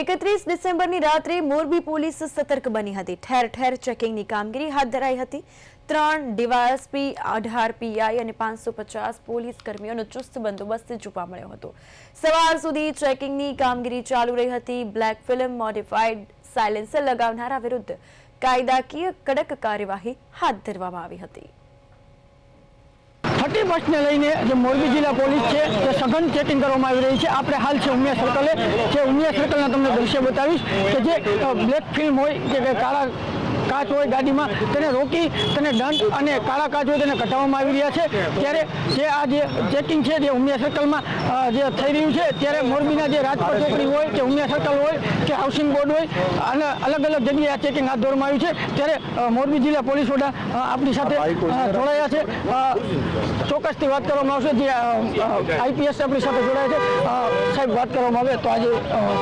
એકત્રીસ ડિસેમ્બરની રાત્રે મોરબી પોલીસ સતર્ક બની હતી. ઠેર ઠેર ચેકિંગની કામગીરી હાથ ધરાઈ હતી. ત્રણ ડીવાયએસપી, અઢાર પીઆઈ અને પાંચસો પચાસ પોલીસ કર્મીઓનો ચુસ્ત બંદોબસ્ત જોવા મળ્યો હતો. સવાર સુધી ચેકિંગની કામગીરી ચાલુ રહી હતી. બ્લેક ફિલ્મ, મોડિફાઈડ સાયલેન્સર લગાવનારા વિરુદ્ધ કાયદાકીય કડક કાર્યવાહી હાથ ધરવામાં આવી હતી. થર્ટી બસને લઈને જે મોરબી જિલ્લા પોલીસ છે તે સઘન ચેકિંગ કરવામાં આવી રહી છે. આપણે હાલ છે ઉમિયા સર્કલે. જે ઉમિયા સર્કલના તમને દ્રશ્ય બતાવીશ કે જે બ્લેક ફિલ્મ હોય કે કાળા કાચ હોય ગાડીમાં, તેને રોકી, તેને દંડ અને કાળા કાચ હોય તેને કટાવવામાં આવી રહ્યા છે. ત્યારે જે આ જે ચેકિંગ છે, જે ઉમિયા સર્કલમાં જે થઈ રહ્યું છે, ત્યારે મોરબીના જે રાજકોટ ચોકડી હોય, કે ઉમિયા સર્કલ હોય, કે હાઉસિંગ બોર્ડ હોય, અને અલગ અલગ જગ્યાએ આ ચેકિંગ હાથ ધરવામાં આવ્યું છે. ત્યારે મોરબી જિલ્લા પોલીસ વડા આપણી સાથે જોડાયા છે. ચોક્કસથી વાત કરવામાં આવશે. જે આઈપીએસ આપણી સાથે જોડાયા છે. સાહેબ, વાત કરવામાં આવે તો આજે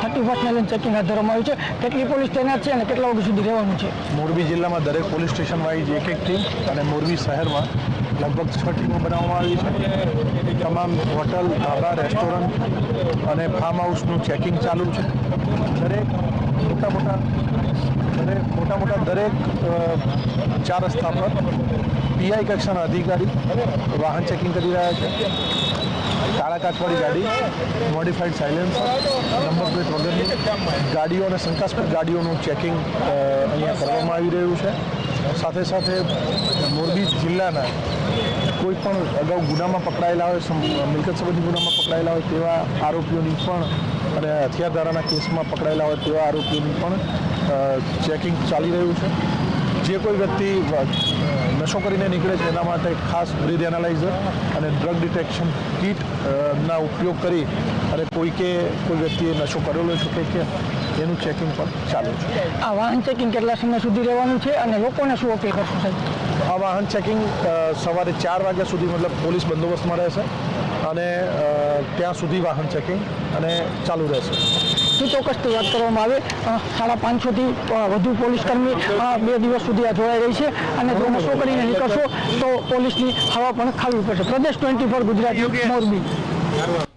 થર્ટી ફર્સ્ટને લઈને ચેકિંગ હાથ ધરવામાં આવ્યું છે. કેટલી પોલીસ તૈનાત છે અને કેટલા વાગ્યા સુધી રહેવાનું છે? મોરબી જિલ્લામાં દરેક પોલીસ સ્ટેશન વાઇઝ એક એક ટીમ અને મોરબી શહેરમાં લગભગ છ ટીમો બનાવવામાં આવી છે. તમામ હોટલ, ધાબા, રેસ્ટોરન્ટ અને ફાર્મ હાઉસનું ચેકિંગ ચાલુ છે. દરેક મોટા મોટા, દરેક મોટા મોટા દરેક ચાર રસ્તા પર પીઆઈ કક્ષાના અધિકારી વાહન ચેકિંગ કરી રહ્યા છે. કાળા કાચવાળી ગાડી મોડિફાઈડ સાયલેન્સર નંબર પ્લેટ વગરની ગાડીઓ અને શંકાસ્પદ ગાડીઓનું ચેકિંગ અહીંયા કરવામાં આવી રહ્યું છે. સાથે સાથે મોરબી જિલ્લાના કોઈ પણ અગાઉ ગુનામાં પકડાયેલા હોય મિલકત સંબંધી ગુનામાં પકડાયેલા હોય તેવા આરોપીઓની પણ અને હથિયાર ધારાના કેસમાં પકડાયેલા હોય તેવા આરોપીઓની પણ ચેકિંગ ચાલી રહ્યું છે. જે કોઈ વ્યક્તિ નશો કરીને નીકળે છે. એના માટે ખાસ બ્રીથ એનાલાઇઝર અને ડ્રગ ડિટેક્શન કીટ ના ઉપયોગ કરી અને કોઈ કે કોઈ વ્યક્તિએ નશો કરેલો છે કે એનું ચેકિંગ પણ ચાલુ છે. આ વાહન ચેકિંગ કેટલા સમય સુધી રહેવાનું છે અને લોકોને શું અપીલ કરશું સાહેબ? આ વાહન ચેકિંગ સવારે ચાર વાગ્યા સુધી મતલબ પોલીસ બંદોબસ્તમાં રહેશે અને ત્યાં સુધી વાહન ચેકિંગ અને ચાલુ રહેશે. શું ચોક્કસથી વાત કરવામાં આવે. સાડા પાંચસોથી વધુ પોલીસકર્મી બે દિવસ સુધી આ જોડાઈ રહી છે. અને જો કરીને નીકળશો, તો પોલીસની હવા પણ ખાવી પડશે. પ્રદેશ ટ્વેન્ટી ફોર ગુજરાત મોરબી.